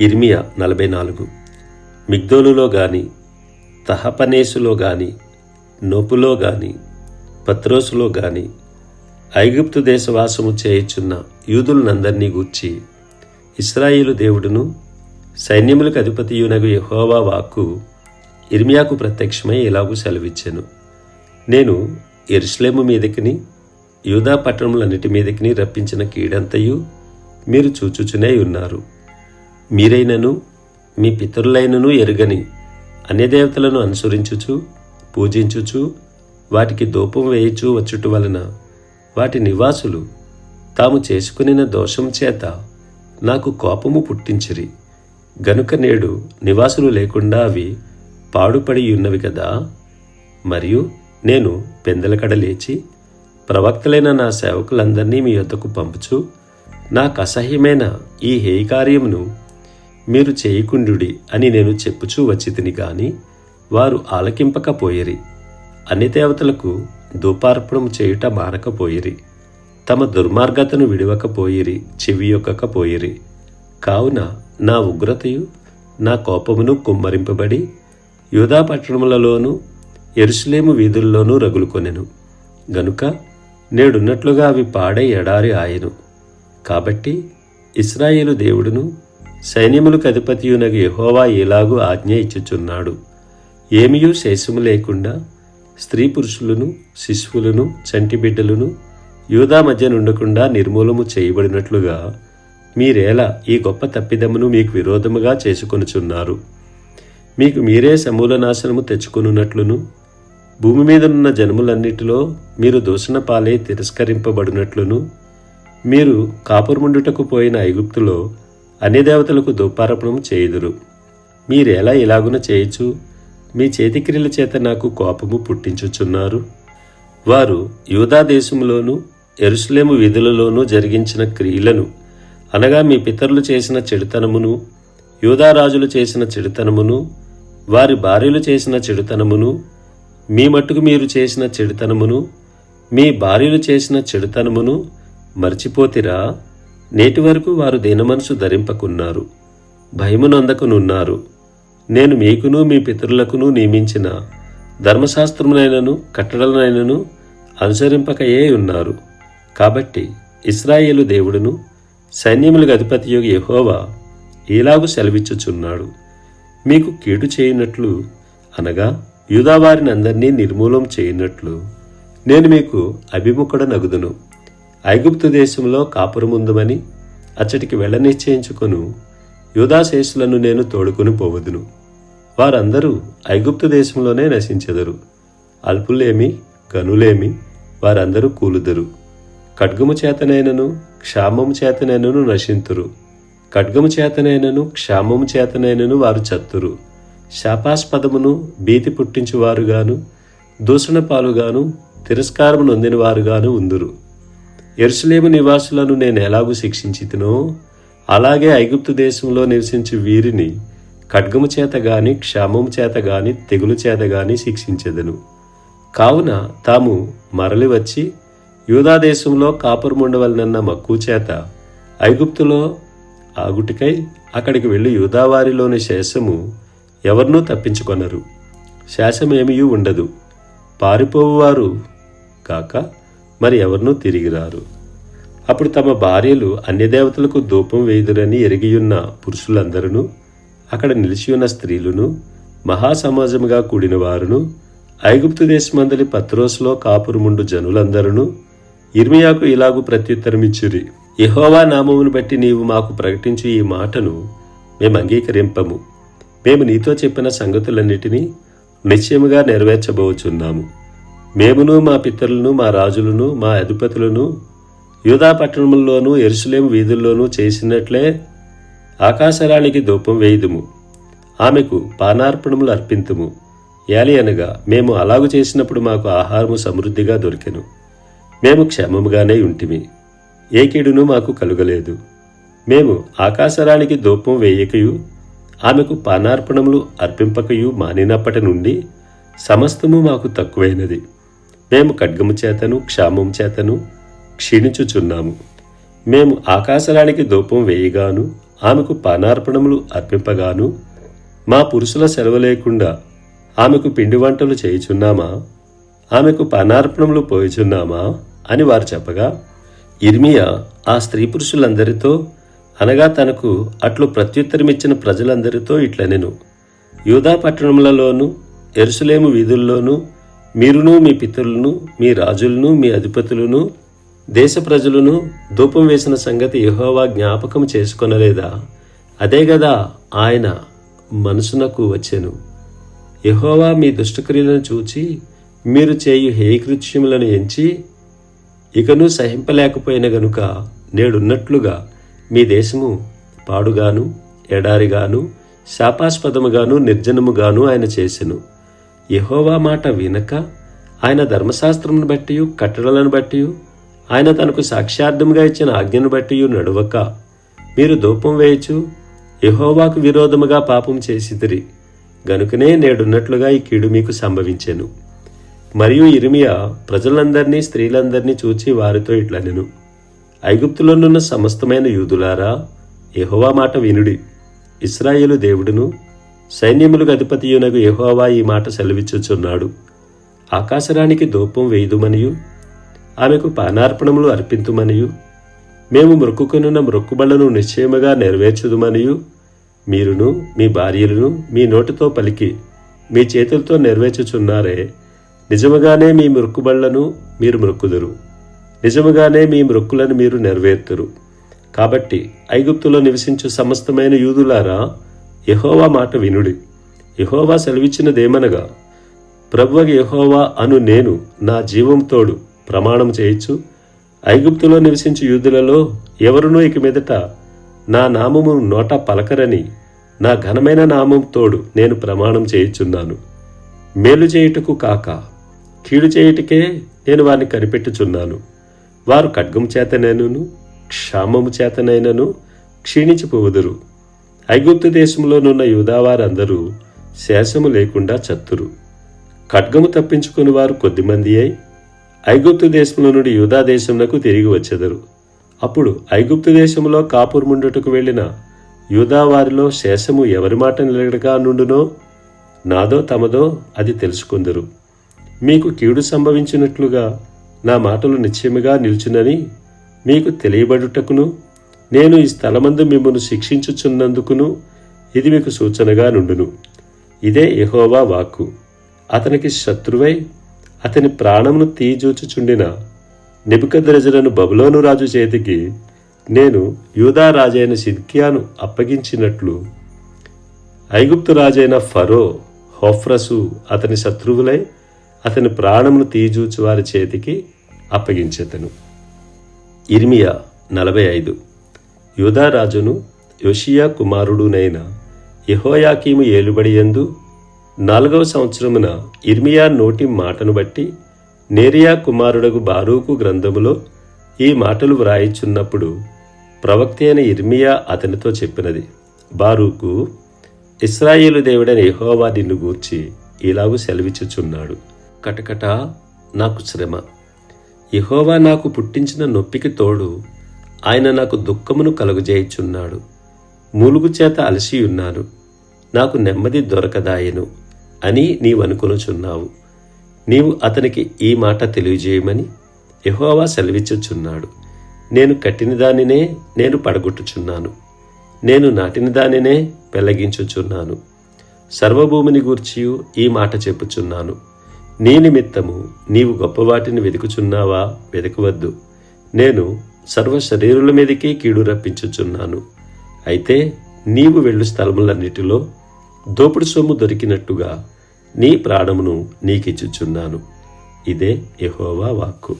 ఇర్మియా నలభై నాలుగు. మిగ్దోలులో గాని తహపనేసులో గాని నోపులో గాని పత్రోసులో గాని ఐగుప్తు దేశవాసము చేయుచున్న యూదులనందరినీ గూర్చి ఇస్రాయేలు దేవుడును సైన్యములకు అధిపతియునగు యహోవా వాక్కు ఇర్మియాకు ప్రత్యక్షమై ఇలాగూ సెలవిచ్చాను. నేను ఎరుస్లేము మీదకిని యూదా పట్టణములన్నిటి మీదకిని రప్పించిన కీడంతయు మీరు చూచుచునే ఉన్నారు. మీరైనను మీ పితరులైనను ఎరుగని అన్యదేవతలను అనుసరించుచు పూజించుచు వాటికి దూపం వేయుచు వచ్చుట వలన వాటి నివాసులు తాము చేసుకునిన దోషం చేత నాకు కోపము పుట్టించిరి. గనుక నేడు నివాసులు లేకుండా అవి పాడుపడి ఉన్నవి కదా? మరియు నేను పెందలకడ లేచి ప్రవక్తలైన నా సేవకులందరినీ మీ యొద్దకు పంపుచు నాకు అసహ్యమైన ఈ హేయకార్యమును మీరు చేయకుండుడి అని నేను చెప్పుచూ వచ్చితిని గాని వారు ఆలకింపకపోయిరి. అన్ని దేవతలకు ధూపార్పణం చేయుట మానకపోయిరి తమ దుర్మార్గతను విడివకపోయిరి చెవియొక్కకపోయిరి కావున నా ఉగ్రతయు నా కోపమును కుమ్మరింపబడి యూదా పట్టణములలోనూ ఎరుసలేము వీధుల్లోనూ రగులుకొనెను. గనుక నేడున్నట్లుగా అవి పాడే ఎడారి ఆయను. కాబట్టి ఇస్రాయేలు దేవుడును సైన్యములకు అధిపతియునగు యహోవా ఇలాగూ ఆజ్ఞ ఇచ్చుచున్నాడు. ఏమియూ శేషము లేకుండా స్త్రీ పురుషులను శిశువులను చంటిబిడ్డలను యూదా మధ్య నుండకుండా నిర్మూలము చేయబడినట్లుగా మీరేలా ఈ గొప్ప తప్పిదమును మీకు విరోధముగా చేసుకొనుచున్నారు. మీకు మీరే సమూల నాశనము తెచ్చుకొనున్నట్లును భూమి మీద ఉన్న జనములన్నిటిలో మీరు దూషణ పాలై తిరస్కరింపబడినట్లును మీరు కాపురముండుటకు పోయిన ఐగుప్తులో అన్ని దేవతలకు దుప్పార్పణం చేయుదురు మీరెలా ఇలాగున చేయొచ్చు మీ చేతిక్రియల చేత నాకు కోపము పుట్టించుచున్నారు. వారు యూదా దేశములోను ఎరుసలేము వీధులలోనూ జరిగించిన క్రియలను అనగా మీ పితరులు చేసిన చెడుతనమును యూదా రాజులు చేసిన చెడుతనమును వారి భార్యలు చేసిన చెడుతనమును మీ మట్టుకు మీరు చేసిన చెడుతనమును మీ భార్యలు చేసిన చెడుతనమును మర్చిపోతిరా? నేటి వరకు వారు దీనమనసు ధరింపకున్నారు. భయమునందకునున్నారు. నేను మీకును మీ పితరులకును నియమించిన ధర్మశాస్త్రమునైనను కట్టడలనైనను అనుసరింపకయే ఉన్నారు. కాబట్టి ఇస్రాయేలు దేవుడును సైన్యములకు అధిపతియోగి యహోవా ఇలాగు సెలవిచ్చుచున్నాడు. మీకు కీడు చేయనట్లు అనగా యూదావారిని అందరినీ నిర్మూలం చేయనట్లు నేను మీకు అభిముఖుడ నగుదును ఐగుప్తు దేశంలో కాపురముందుమని అచ్చటికి వెళ్ళ నిశ్చయించుకొను. యూదాశేషులను నేను తోడుకొని పోవదును. వారందరూ ఐగుప్తు దేశంలోనే నశించెదరు. అల్పులేమి గనులేమి వారందరూ కూలుదరు. ఖడ్గము చేతనైనను క్షామము చేతనైనను నశింతురు. ఖడ్గము చేతనైనను క్షామము చేతనైనను వారు చత్తురు. శాపాస్పదమును భీతి పుట్టించువారుగాను దూషణ పాలుగాను తిరస్కారము నొందిన వారుగాను ఉందురు. ఎరుసలేము నివాసులను నేను ఎలాగూ శిక్షించితినో అలాగే ఐగుప్తు దేశంలో నివసించి వీరిని ఖడ్గము చేత గాని క్షామము చేత గాని తెగులు చేత గాని శిక్షించెదను. కావున తాము మరలి వచ్చి యూదాదేశంలో కాపురముండవలనన్న మక్కువ చేత ఐగుప్తులో ఆగుటికై అక్కడికి వెళ్ళి యూదావారిలోని శేషము ఎవరినూ తప్పించుకొనరు. శేషమేమీ ఉండదు. పారిపోవువారు కాక మరి ఎవరినూ తిరిగిరారు అప్పుడు తమ భార్యలు అన్య దేవతలకు ధూపం వేయుదురని ఎరిగియున్న పురుషులందరూ అక్కడ నిలిచియున్న స్త్రీలను మహాసమాజముగా కూడిన వారును ఐగుప్తు దేశమందలి పత్రోసులో కాపురుముండు జనులందరూ ఇర్మియాకు ఇలాగు ప్రత్యుత్తరమిచ్చురి. యెహోవా నామమును బట్టి నీవు మాకు ప్రకటించు ఈ మాటను మేము అంగీకరింపము. మేము నీతో చెప్పిన సంగతులన్నిటినీ నిశ్చయముగా నెరవేర్చబోచున్నాము. మేమును మా పితరులను మా రాజులను మా అధిపతులను యూదా పట్టణముల్లోనూ ఎరుసలేం వీధుల్లోనూ చేసినట్లే ఆకాశరాణికి ధూపం వేయుదుము. ఆమెకు పానార్పణములు అర్పింతుము. ఏలి అనగా మేము అలాగు చేసినప్పుడు మాకు ఆహారము సమృద్ధిగా దొరికెను. మేము క్షేమముగానే ఉంటిమి. ఏ కీడును మాకు కలుగలేదు. మేము ఆకాశరానికి ధూపం వేయకయు ఆమెకు పానార్పణములు అర్పింపకయు మానినప్పటి నుండి సమస్తము మాకు తక్కువైనది. మేము ఖడ్గము చేతను క్షామం చేతను క్షీణించుచున్నాము. మేము ఆకాశరానికి ధూపం వేయగాను ఆమెకు పానార్పణములు అర్పింపగాను మా పురుషుల సెలవు లేకుండా ఆమెకు పిండి వంటలు చేయుచున్నామా? ఆమెకు పానార్పణములు పోయుచున్నామా? అని వారు చెప్పగా ఇర్మియా ఆ స్త్రీ పురుషులందరితో అనగా తనకు అట్లు ప్రత్యుత్తరమిచ్చిన ప్రజలందరితో ఇట్లనెను. యూదా పట్టణములలోనూ ఎరుసలేము వీధుల్లోనూ మీరును మీ పితరులను మీ రాజులను మీ అధిపతులను దేశ ప్రజలను ధూపం వేసిన సంగతి యహోవా జ్ఞాపకం చేసుకొనలేదా? అదే గదా ఆయన మనసునకు వచ్చెను. యహోవా మీ దుష్టక్రియలను చూచి మీరు చేయు హేకృత్యములను ఎంచి ఇకను సహింపలేకపోయిన గనుక నేడున్నట్లుగా మీ దేశము పాడుగాను ఎడారిగాను శాపాస్పదముగాను నిర్జనముగాను ఆయన చేసెను. యహోవా మాట వినక ఆయన ధర్మశాస్త్రమును బట్టి కట్టడలను బట్టి ఆయన తనకు సాక్ష్యార్థముగా ఇచ్చిన ఆజ్ఞను బట్టి నడువక మీరు ధూపం వేయచు యహోవాకు విరోధముగా పాపం చేసిదిరి గనుకనే నేడున్నట్లుగా ఈ కీడు మీకు సంభవించెను. మరియు ఇరిమియా ప్రజలందరినీ స్త్రీలందరినీ చూచి వారితో ఇట్లనెను ఐగుప్తులోనున్న సమస్తమైన యూదులారా యహోవా మాట వినుడి. ఇస్రాయేలు దేవుడును సైన్యములకు అధిపతియునకు యహోవా ఈ మాట సెలవిచ్చుచున్నాడు. ఆకాశరానికి ధూపం వేయుదుమనియు ఆమెకు పానార్పణములు అర్పింతుమనియు మేము మొక్కుకొనున్న మొక్కుబళ్ళను నిశ్చయముగా నెరవేర్చుదుమనియు మీరును మీ భార్యలను మీ నోటితో పలికి మీ చేతులతో నెరవేర్చుచున్నారే. నిజముగానే మీ మొక్కుబళ్ళను మీరు మొక్కుదురు. నిజముగానే మీ మొక్కులను మీరు నెరవేర్తురు. కాబట్టి ఐగుప్తులో నివసించు సమస్తమైన యూదులారా యహోవా మాట వినుడి. యహోవా సెలవిచ్చినదేమనగా ప్రభువ యహోవా అను నేను నా జీవంతోడు ప్రమాణం చేయొచ్చు. ఐగుప్తులో నివసించు యూదులలో ఎవరునూ ఇక మీదట నా నామము నోట పలకరని నా ఘనమైన నామం తోడు నేను ప్రమాణం చేయుచున్నాను. మేలు చేయుటకు కాక కీడు చేయుటకే నేను వారిని కనిపెట్టుచున్నాను. వారు ఖడ్గం చేతనైనను క్షామము చేతనైనను క్షీణించిపోవుదురు ఐగుప్తు దేశంలోనున్న యూదావారందరూ శేషము లేకుండా చత్తురు. ఖడ్గము తప్పించుకుని వారు కొద్దిమంది అయి ఐగుప్తు దేశంలో నుండి యూదా దేశమునకు తిరిగి వచ్చెదరు. అప్పుడు ఐగుప్తు దేశంలో కాపురముండుటకు వెళ్ళిన యూదావారిలో శేషము ఎవరి మాట నిలగడగా నుండునో నాదో తమదో అది తెలుసుకుందరు. మీకు కీడు సంభవించినట్లుగా నా మాటలు నిశ్చయముగా నిల్చునని మీకు తెలియబడుటకును నేను ఈ స్థలమందు మిమ్మల్ని శిక్షించుచున్నందుకును ఇది మీకు సూచనగా నుండును. ఇదే యహోవా వాక్కు. అతనికి శత్రువై అతని ప్రాణమును తీజూచుచుండిన నిబుకద్రజలను బబులోను రాజు చేతికి నేను యూదా రాజైన సిద్కియాను అప్పగించినట్లు ఐగుప్తు రాజైన ఫరో హోఫ్రసు అతని శత్రువులై అతని ప్రాణమును తీజూచు వారి చేతికి అప్పగించేతను ఇర్మియా నలభై ఐదు. యూదారాజును యోషియా కుమారుడునైన యహోయాకీము ఏలుబడియందు నాలుగవ సంవత్సరమున ఇర్మియా నోటి మాటను బట్టి నేరియా కుమారుడగు బారూకు గ్రంథములో ఈ మాటలు వ్రాయిచున్నప్పుడు ప్రవక్త అయిన ఇర్మియా అతనితో చెప్పినది బారూకు ఇస్రాయేలు దేవుడైన యహోవా నిన్ను గూర్చి ఇలాగు సెలవిచ్చుచున్నాడు. కటకట నాకు శ్రమ. యహోవా నాకు పుట్టించిన నొప్పికి తోడు ఆయన నాకు దుఃఖమును కలుగజేయుచున్నాడు. మూలుగు చేత అలసి ఉన్నాను నాకు నెమ్మది దొరకదాయను అని నీవనుకొనుచున్నావు. నీవు అతనికి ఈ మాట తెలియజేయమని యహోవా సెలవిచ్చుచున్నాడు. నేను కట్టిన దానినే నేను పడగొట్టుచున్నాను. నేను నాటిన దానినే పెళ్ళగించుచున్నాను సర్వభూమిని గూర్చియు ఈ మాట చెప్పుచున్నాను. నీ నిమిత్తము నీవు గొప్పవాటిని వెతుకుచున్నావా వెతకవద్దు నేను సర్వ శరీరుల మీదకే కీడు రప్పించుచున్నాను. అయితే నీవు వెళ్ళు స్థలములన్నిటిలో దోపుడు సొమ్ము దొరికినట్టుగా నీ ప్రాణమును నీకిచ్చుచున్నాను. ఇదే యహోవా వాక్కు.